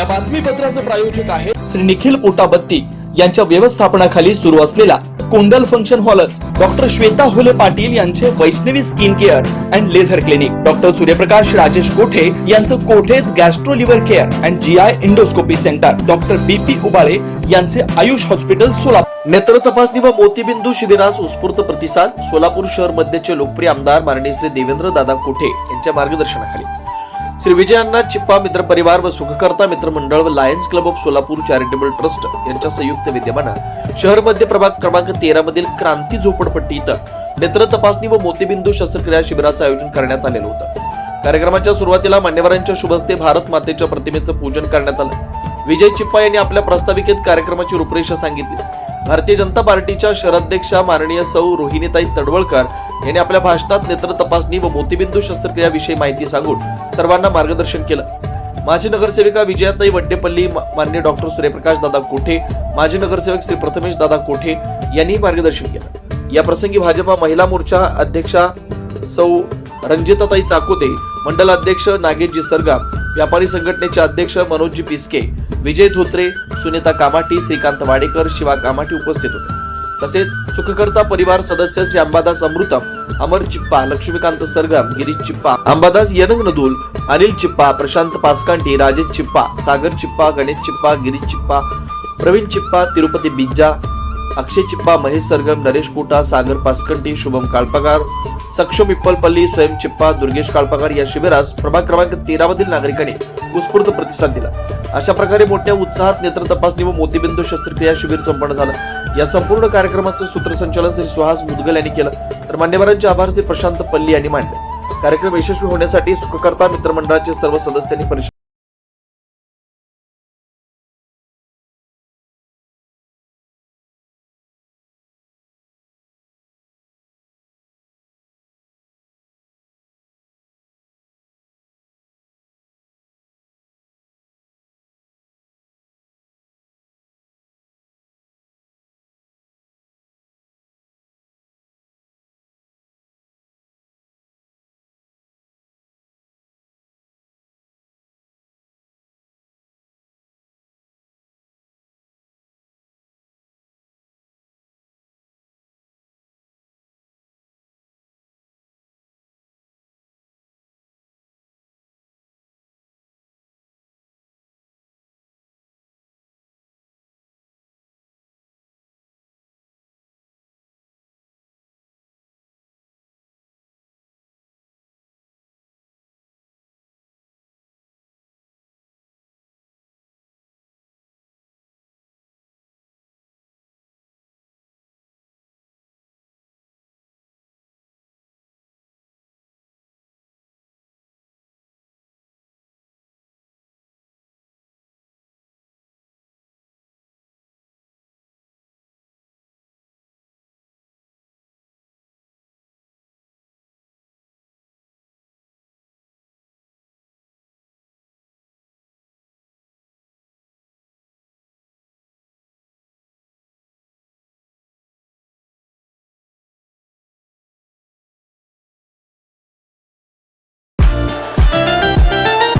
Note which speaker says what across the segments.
Speaker 1: या बातमीपत्राचं प्रायोजक आहे श्री निखिल पोटाबत्ती यांच्या व्यवस्थापनाखाली सुरू असलेला कोंडल फंक्शन हॉलच. डॉक्टर श्वेता हुले पाटील यांचे Vaishnavi skin care and laser clinic. Doctor Suryaprakash Rajesh Kothe यांचं कोठेज gastro liver care and G I endoscopy centre. Doctor B P Ubale यांचे आयुष हॉस्पिटल सोलापूर.
Speaker 2: नेत्र तपासणी व मोतीबिंदू शिबिरास उत्स्फूर्त प्रतिसाद. सोलापूर शहर मध्यचे लोकप्रिय आमदार माननीय श्री देवेंद्र दादा कोठे यांच्या मार्गदर्शनाखाली. श्री विजयांना चिप्पा मित्र परिवार व सुखकर्ता मित्र मंडळ व lions club of Solapur charitable trust यांच्या संयुक्त विद्यमानं शहर मध्य प्रभाग क्रमांक तेरा मधील क्रांती झोपडपट्टी इथं नेत्र तपासणी व मोतीबिंदू शस्त्रक्रिया शिबिराचं आयोजन करण्यात आलेलं होतं. कार्यक्रमाच्या सुरुवातीला मान्यवरांच्या शुभस्ते भारत मातेच्या प्रतिमेचं पूजन करण्यात आलं. विजय चिप्पा यांनी आपल्या प्रस्ताविकेत कार्यक्रमाची रूपरेषा सांगितली. भारतीय जनता पार्टीच्या शहराध्यक्षा माननीय सौ रोहिणीताई तडवळकर यांनी आपल्या भाषणात नेत्र तपासणी व मोतीबिंदू शस्त्रक्रियाविषयी माहिती सांगून सर्वांना मार्गदर्शन केलं. माजी नगरसेविका विजयाताई वड्डेपल्ली मान्य माननीय डॉक्टर सूर्यप्रकाश दादा कोठे माजी नगरसेवक श्री प्रथमेश दादा कोठे यांनी मार्गदर्शन केलं. या प्रसंगी भाजपा महिला मोर्चा अध्यक्षा सौ रंजिताताई चाकोते मंडल अध्यक्ष नागेशजी सरगाम व्यापारी संघटनेचे अध्यक्ष मनोजी पिस्के विजय धोत्रे सुनीता कामाटी श्रीकांत वाडेकर शिवा कामाटी उपस्थित होते. तसेच सुखकर्ता परिवार सदस्य श्री अंबादास अमृतम अमर चिप्पा लक्ष्मीकांत सरगम गिरीश चिप्पा अंबादास यनंग नदुल अनिल चिप्पा प्रशांत पासकांटी राजेश चिप्पा सागर चिप्पा गणेश चिप्पा गिरीश चिप्पा प्रवीण चिप्पा तिरुपती बिज्जा अक्षय चिप्पा महेश सरगम नरेश कोटा सागर पासकंटी शुभम काळपगार सक्षम इप्पलपल्ली स्वयं चिप्पा दुर्गेश काळपगार या शिबिरास प्रभाग क्रमांक तेरा मधील नागरिकांनी उत्स्फूर्त प्रतिसाद दिला. अशा प्रकारे मोठ्या उत्साहात नेत्र तपासणी व मोतीबिंदू शस्त्रक्रिया शिबिर संपन्न झालं. या संपूर्ण कार्यक्रमाचं सूत्रसंचालन श्री सुहास मुदगल यांनी केलं. तर मान्यवरांचे आभार श्री प्रशांत पल्ली यांनी मांडले कार्यक्रम यशस्वी होण्यासाठी सुखकर्ता मित्रमंडळाचे सर्व सदस्यांनी परिषद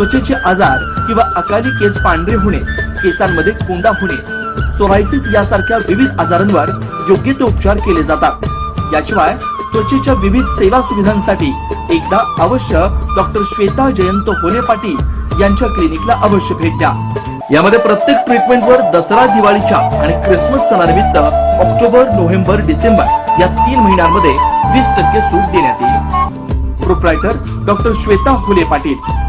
Speaker 1: त्वचेचे आजार किंवा अकाली केस पांढरे होणे केसांमध्ये कोंडा होणे सोरायसिस यासारख्या विविध आजारांवर योग्य ते उपचार केले जातात. याशिवाय त्वचेच्या विविध सेवा सुविधांसाठी एकदा अवश्य डॉक्टर श्वेता जयंत होले पाटील यांच्या क्लिनिकला अवश्य भेट द्या. यामध्ये प्रत्येक ट्रीटमेंटवर दसरा दिवाळीच्या आणि क्रिसमस सणानिमित्त ऑक्टोबर नोव्हेंबर डिसेंबर या तीन महिन्यांमध्ये वीस टक्के सूट देण्यात येईल. Proprietor doctor Shweta Phule Patil.